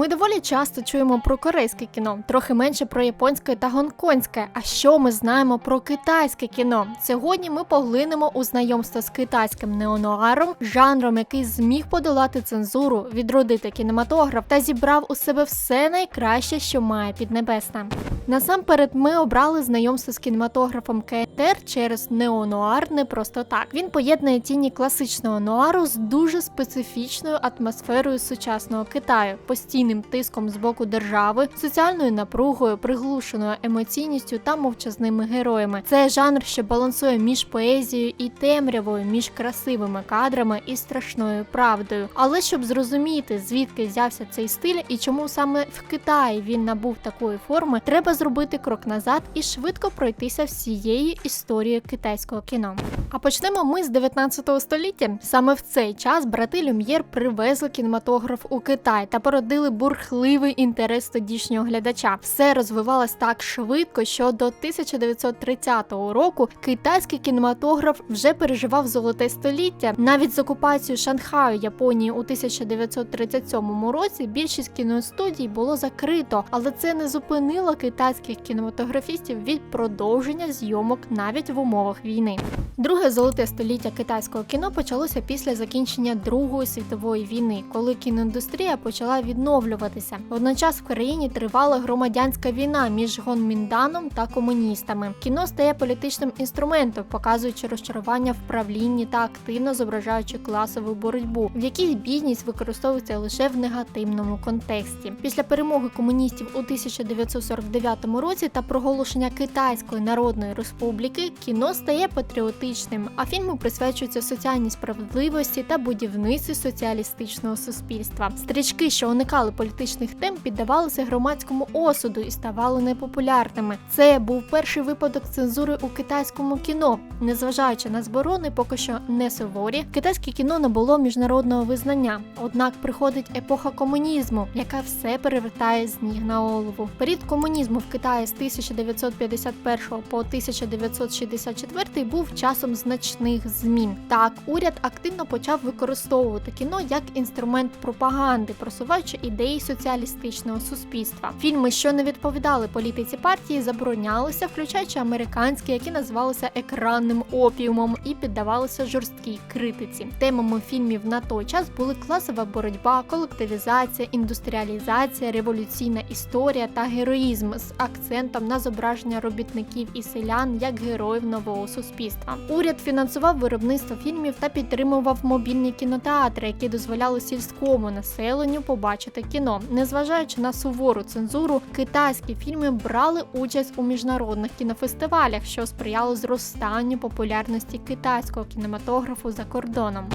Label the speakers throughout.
Speaker 1: Ми доволі часто чуємо про корейське кіно, трохи менше про японське та гонконгське. А що ми знаємо про китайське кіно? Сьогодні ми поглинемо у знайомство з китайським неонуаром, жанром, який зміг подолати цензуру, відродити кінематограф та зібрав у себе все найкраще, що має Піднебесна. Насамперед, ми обрали знайомство з кінематографом КТР через неонуар не просто так. Він поєднує тіні класичного нуару з дуже специфічною атмосферою сучасного Китаю, постійним тиском з боку держави, соціальною напругою, приглушеною емоційністю та мовчазними героями. Це жанр, що балансує між поезією і темрявою, між красивими кадрами і страшною правдою. Але щоб зрозуміти, звідки взявся цей стиль і чому саме в Китаї він набув такої форми, треба зробити крок назад і швидко пройтися всією історією китайського кіно. А почнемо ми з 19 століття. Саме в цей час брати Люм'єр привезли кінематограф у Китай та породили бурхливий інтерес тодішнього глядача. Все розвивалось так швидко, що до 1930 року китайський кінематограф вже переживав золоте століття. Навіть з окупацією Шанхаю Японії у 1937 році більшість кіностудій було закрито, але це не зупинило китайських кінематографістів від продовження зйомок навіть в умовах війни. Друге золоте століття китайського кіно почалося після закінчення Другої світової війни, коли кіноіндустрія почала відновлюватися. Водночас в країні тривала громадянська війна між Гонмінданом та комуністами. Кіно стає політичним інструментом, показуючи розчарування в правлінні та активно зображаючи класову боротьбу, в якій бідність використовується лише в негативному контексті. Після перемоги комуністів у 1949 році та проголошення Китайської Народної Республіки кіно стає патріотичним, а фільми присвячуються соціальній справедливості та будівництві соціалістичного суспільства. Стрічки, що уникали політичних тем, піддавалися громадському осуду і ставали непопулярними. Це був перший випадок цензури у китайському кіно. Незважаючи на зборони, поки що не суворі, китайське кіно не було міжнародного визнання. Однак приходить епоха комунізму, яка все перевертає з ніг на голову. Період комунізму в Китаї з 1951 по 1964 був часом значних змін. Так, уряд активно почав використовувати кіно як інструмент пропаганди, просуваючи ідеї соціалістичного суспільства. Фільми, що не відповідали політиці партії, заборонялися, включаючи американські, які називалися екранним опіумом і піддавалися жорсткій критиці. Темами фільмів на той час були класова боротьба, колективізація, індустріалізація, революційна історія та героїзм з акцентом на зображення робітників і селян як героїв нового суспільства. Уряд фінансував виробництво фільмів та підтримував мобільні кінотеатри, які дозволяли сільському населенню побачити кіно. Незважаючи на сувору цензуру, китайські фільми брали участь у міжнародних кінофестивалях, що сприяло зростанню популярності китайського кінематографу за кордоном.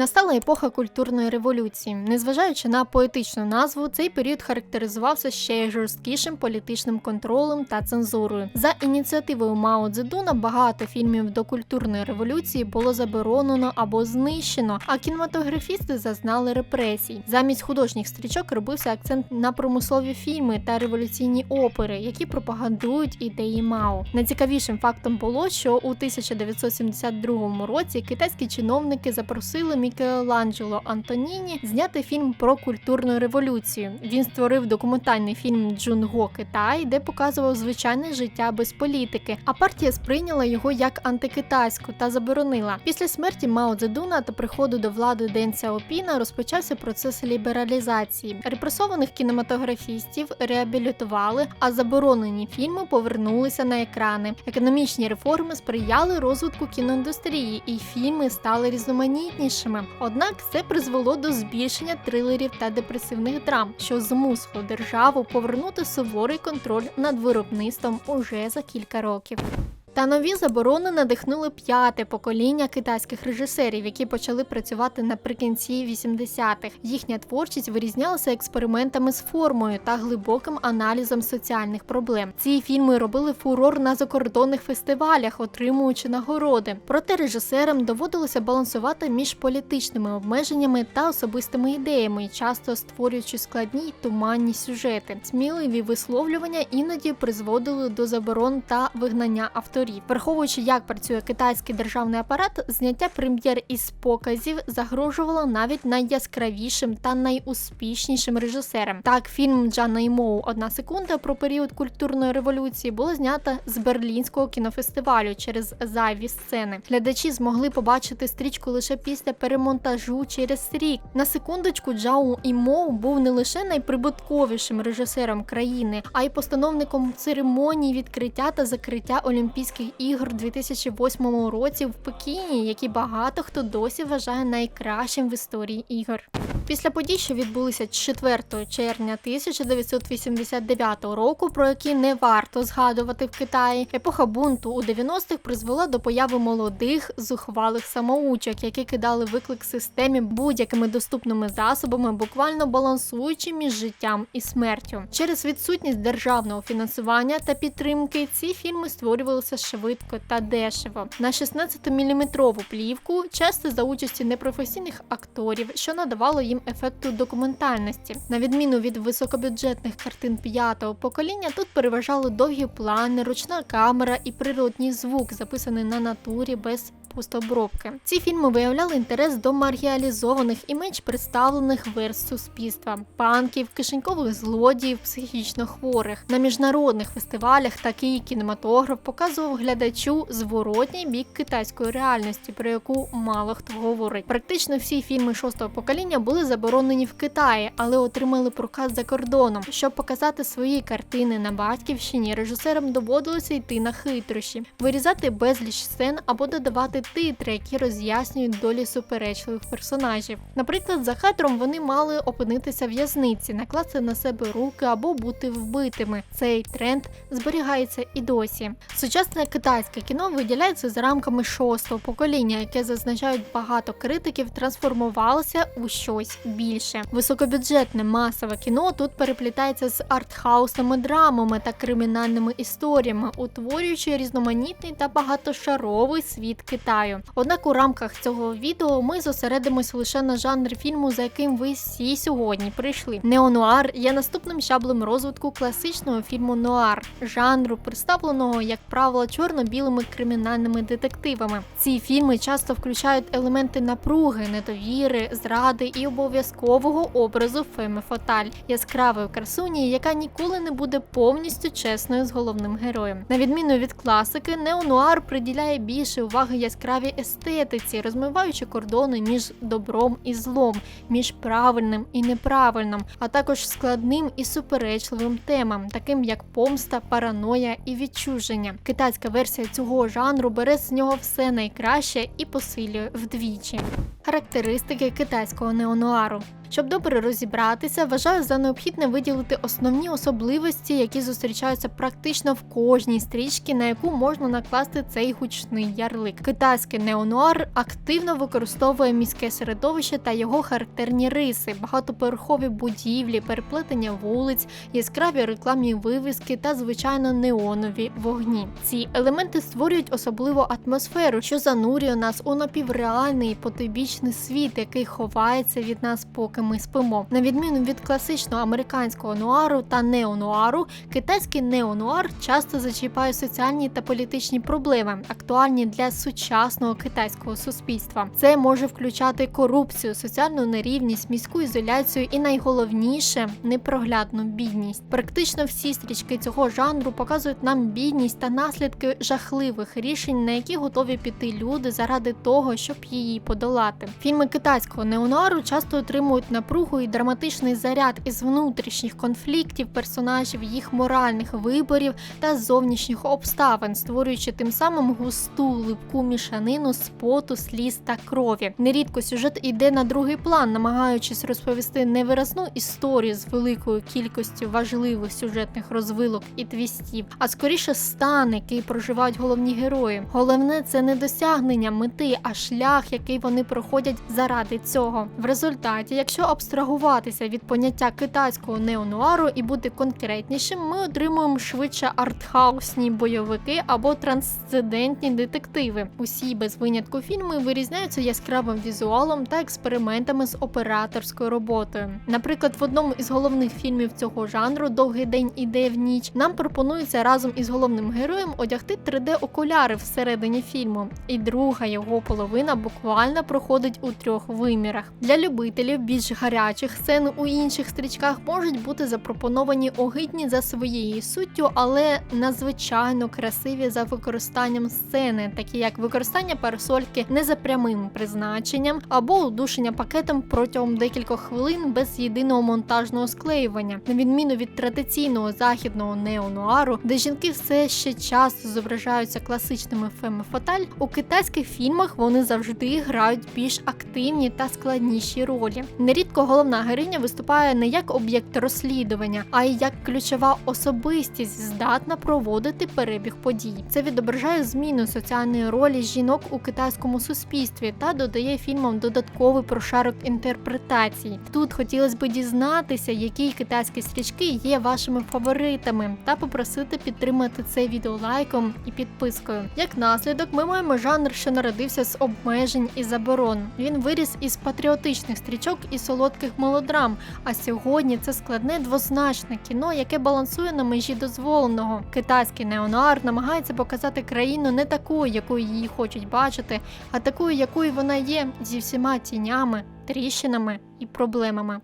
Speaker 1: Настала епоха культурної революції. Незважаючи на поетичну назву, цей період характеризувався ще й жорсткішим політичним контролем та цензурою. За ініціативою Мао Цзедуна багато фільмів до культурної революції було заборонено або знищено, а кінематографісти зазнали репресій. Замість художніх стрічок робився акцент на промислові фільми та революційні опери, які пропагандують ідеї Мао. Найцікавішим фактом було, що у 1972 році китайські чиновники запросили Мікеланджело Антоніні зняти фільм про культурну революцію. Він створив документальний фільм Джунго Китай, де показував звичайне життя без політики. А партія сприйняла його як антикитайську та заборонила. Після смерті Мао Цзедуна та приходу до влади Ден Сяопіна розпочався процес лібералізації. Репресованих кінематографістів реабілітували, а заборонені фільми повернулися на екрани. Економічні реформи сприяли розвитку кіноіндустрії, і фільми стали різноманітнішими. Однак це призвело до збільшення трилерів та депресивних драм, що змусило державу повернути суворий контроль над виробництвом уже за кілька років. Та нові заборони надихнули п'яте покоління китайських режисерів, які почали працювати наприкінці 80-х. Їхня творчість вирізнялася експериментами з формою та глибоким аналізом соціальних проблем. Ці фільми робили фурор на закордонних фестивалях, отримуючи нагороди. Проте режисерам доводилося балансувати між політичними обмеженнями та особистими ідеями, часто створюючи складні й туманні сюжети. Сміливі висловлювання іноді призводили до заборон та вигнання авторів авторів. Враховуючи, як працює китайський державний апарат, зняття прем'єр із показів загрожувало навіть найяскравішим та найуспішнішим режисерам. Так, фільм Джана Імоу Одна секунда про період культурної революції було знято з берлінського кінофестивалю через зайві сцени. Глядачі змогли побачити стрічку лише після перемонтажу через рік. На секундочку, Джао Імоу був не лише найприбутковішим режисером країни, а й постановником церемонії відкриття та закриття Олімпійських ігор 2008 році в Пекіні, які багато хто досі вважає найкращим в історії ігор. Після подій, що відбулися 4 червня 1989 року, про які не варто згадувати в Китаї, епоха бунту у 90-х призвела до появи молодих зухвалих самоучок, які кидали виклик системі будь-якими доступними засобами, буквально балансуючи між життям і смертю. Через відсутність державного фінансування та підтримки ці фільми створювалися швидко та дешево. На 16-мм плівку, часто за участі непрофесійних акторів, що надавало їм ефекту документальності. На відміну від високобюджетних картин п'ятого покоління, тут переважали довгі плани, ручна камера і природній звук, записаний на натурі без пустобробки. Ці фільми виявляли інтерес до маргіалізованих і менш представлених верст суспільства, панків, кишенькових злодіїв, психічно хворих. На міжнародних фестивалях такий кінематограф показував глядачу зворотній бік китайської реальності, про яку мало хто говорить. Практично всі фільми шостого покоління були заборонені в Китаї, але отримали проказ за кордоном. Щоб показати свої картини на батьківщині, режисерам доводилося йти на хитрощі, вирізати безліч сцен або додавати титри, які роз'яснюють долі суперечливих персонажів. Наприклад, за кадром вони мали опинитися в в'язниці, накласти на себе руки або бути вбитими. Цей тренд зберігається і досі. Сучасне китайське кіно виділяється за рамками шостого покоління, яке зазначають багато критиків, трансформувалося у щось більше. Високобюджетне масове кіно тут переплітається з артхаусними драмами та кримінальними історіями, утворюючи різноманітний та багатошаровий світ Китаю. Однак у рамках цього відео ми зосередимось лише на жанрі фільму, за яким ви всі сьогодні прийшли. Неонуар є наступним щаблем розвитку класичного фільму нуар, жанру, представленого, як правило, чорно-білими кримінальними детективами. Ці фільми часто включають елементи напруги, недовіри, зради і обов'язкового образу Феми Фаталь, яскравої красуні, яка ніколи не буде повністю чесною з головним героєм. На відміну від класики, неонуар приділяє більше уваги яскравій естетиці, розмиваючи кордони між добром і злом, між правильним і неправильним, а також складним і суперечливим темам, таким як помста, параноя і відчуження. Китайська версія цього жанру бере з нього все найкраще і посилює вдвічі. Характеристики китайського неонуару. Щоб добре розібратися, вважаю за необхідне виділити основні особливості, які зустрічаються практично в кожній стрічці, на яку можна накласти цей гучний ярлик. Китайський неонуар активно використовує міське середовище та його характерні риси, багатоповерхові будівлі, переплетення вулиць, яскраві рекламні вивіски та звичайно неонові вогні. Ці елементи створюють особливу атмосферу, що занурює нас у напівреальний потойбічний світ, який ховається від нас поки ми спимо. На відміну від класичного американського нуару та неонуару, китайський неонуар часто зачіпає соціальні та політичні проблеми, актуальні для сучасного китайського суспільства. Це може включати корупцію, соціальну нерівність, міську ізоляцію і найголовніше непроглядну бідність. Практично всі стрічки цього жанру показують нам бідність та наслідки жахливих рішень, на які готові піти люди заради того, щоб її подолати. Фільми китайського неонуару часто отримують напругу і драматичний заряд із внутрішніх конфліктів персонажів, їх моральних виборів та зовнішніх обставин, створюючи тим самим густу липку мішанину з поту, сліз та крові. Нерідко сюжет іде на другий план, намагаючись розповісти невиразну історію з великою кількістю важливих сюжетних розвилок і твістів, а скоріше стан, який проживають головні герої. Головне це не досягнення мети, а шлях, який вони проходять заради цього. В результаті, якщо якщо абстрагуватися від поняття китайського неонуару і бути конкретнішим, ми отримуємо швидше артхаусні бойовики або трансцендентні детективи. Усі без винятку фільми вирізняються яскравим візуалом та експериментами з операторською роботою. Наприклад, в одному із головних фільмів цього жанру Довгий день іде в ніч нам пропонується разом із головним героєм одягти 3D-окуляри всередині фільму, і друга його половина буквально проходить у трьох вимірах. Для любителів більш гарячих сцен у інших стрічках можуть бути запропоновані огидні за своєю суттю, але надзвичайно красиві за використанням сцени, такі як використання парасольки не за прямим призначенням або удушення пакетом протягом декількох хвилин без єдиного монтажного склеювання, на відміну від традиційного західного неонуару, де жінки все ще часто зображаються класичними феми фаталь, у китайських фільмах вони завжди грають більш активні та складніші ролі. Нерідко головна героїня виступає не як об'єкт розслідування, а й як ключова особистість, здатна проводити перебіг подій. Це відображає зміну соціальної ролі жінок у китайському суспільстві та додає фільмам додатковий прошарок інтерпретацій. Тут хотілося б дізнатися, які китайські стрічки є вашими фаворитами, та попросити підтримати це відео лайком і підпискою. Як наслідок, ми маємо жанр, що народився з обмежень і заборон. Він виріс із патріотичних стрічок і солодких мелодрам. А сьогодні це складне двозначне кіно, яке балансує на межі дозволеного. Китайський неонар намагається показати країну не такою, якою її хочуть бачити, а такою, якою вона є, зі всіма тінями, тріщинами і проблемами.